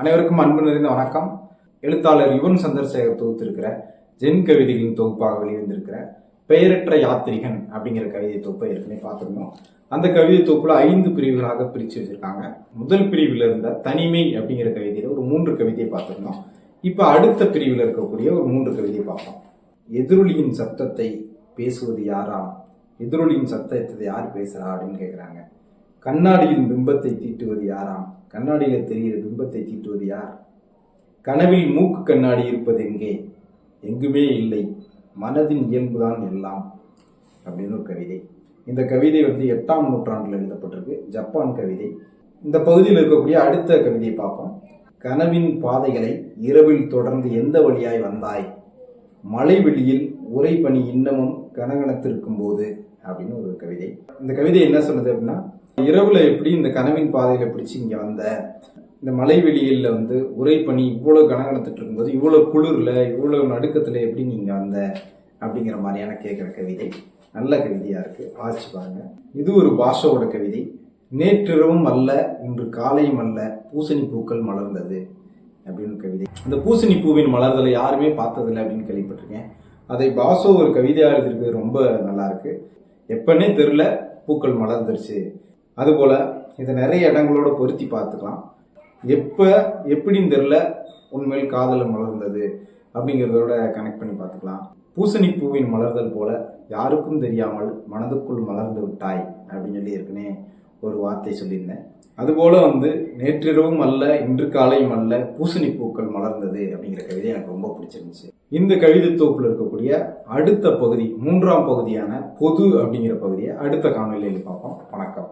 அனைவருக்கும் அன்பு நிறைந்த வணக்கம். எழுத்தாளர் யுவன் சந்திரசேகர் தொகுத்திருக்கிற ஜென் கவிதைகளின் தொகுப்பாக வெளிவந்திருக்கிற பெயரற்ற யாத்திரிகன் அப்படிங்கிற கவிதை தொகுப்பை ஏற்கனவே பார்த்துருந்தோம். அந்த கவிதை தொகுப்பில் ஐந்து பிரிவுகளாக பிரித்து வச்சுருக்காங்க. முதல் பிரிவில் இருந்த தனிமை அப்படிங்கிற கவிதையில் ஒரு மூன்று கவிதையை பார்த்துருந்தோம். இப்போ அடுத்த பிரிவில் இருக்கக்கூடிய ஒரு மூன்று கவிதையை பார்ப்போம். எதிரொலியின் சத்தத்தை பேசுவது யாராம் எதிரொலியின் சத்தத்தை யார் பேசுகிறா அப்படின்னு கேட்குறாங்க கண்ணாடியின் பிம்பத்தை தீட்டுவது யாராம்? கண்ணாடியில் தெரிகிற பிம்பத்தை தீட்டுவது யார்? கனவில் மூக்கு கண்ணாடி இருப்பது எங்கே? எங்குமே இல்லை. மனதின் இயல்புதான் எல்லாம். அப்படின்னு ஒரு கவிதை. இந்த கவிதை வந்து எட்டாம் நூற்றாண்டில் எழுதப்பட்டிருக்கு. ஜப்பான் கவிதை. இந்த பகுதியில் இருக்கக்கூடிய அடுத்த கவிதையை பார்ப்போம். கனவின் பாதைகளை இரவில் தொடர்ந்து எந்த வழியாய் வந்தாய்? மலை வெளியில் உரை பணி இன்னமும் கனகனத்திருக்கும் போது அப்படின்னு ஒரு கவிதை. இந்த கவிதை என்ன சொன்னது அப்படின்னா இரவுல எப்படி இந்த கனவின் பாதையில பிடிச்சி இங்க வந்த? இந்த மலை வெளியில வந்து உரை பனி இவ்வளவு கனகனத்துட்டு இருக்கும்போது இவ்வளவு குளிர்ல இவ்வளவு நடுக்கத்துல எப்படி நீங்க வந்த? அப்படிங்கிற மாதிரியான கேட்குற கவிதை. நல்ல கவிதையா இருக்கு. வாசிச்சு பாருங்க. இது ஒரு பாஷோட கவிதை. நேற்றிரவும் அல்ல இன்று காலையும் அல்ல பூசணி பூக்கள் மலர்ந்தது அப்படின்னு கவிதை. அந்த பூசணி பூவின் மலர்தலை யாருமே பார்த்ததில்லை அப்படின்னு கேள்விப்பட்டிருக்கேன். அதை பாசோ ஒரு கவிதையாக எழுதிருக்கு ரொம்ப நல்லா இருக்கு. எப்பன்னே தெரில பூக்கள் மலர்ந்துருச்சு. அதுபோல் இதை நிறைய இடங்களோட பொருத்தி பார்த்துக்கலாம். எப்போ எப்படின்னு தெரில உண்மையில் காதல் மலர்ந்தது அப்படிங்கிறதோட கனெக்ட் பண்ணி பார்த்துக்கலாம். பூசணி பூவின் மலர்தல் போல யாருக்கும் தெரியாமல் மனதுக்குள் மலர்ந்து விட்டாய் அப்படின்னு சொல்லி ஏற்கனவே ஒரு வார்த்தை சொல்லியிருந்தேன். அதுபோல் வந்து நேற்றிரவும் அல்ல இன்று காலையும் அல்ல பூசணி பூக்கள் மலர்ந்தது அப்படிங்கிற கவிதை எனக்கு ரொம்ப பிடிச்சிருந்துச்சு. இந்த கவிதை தொகுப்பில் இருக்கக்கூடிய அடுத்த பகுதி மூன்றாம் பகுதியான பொது அப்படிங்கிற பகுதியை அடுத்த காணொலியில் பார்ப்போம். வணக்கம்.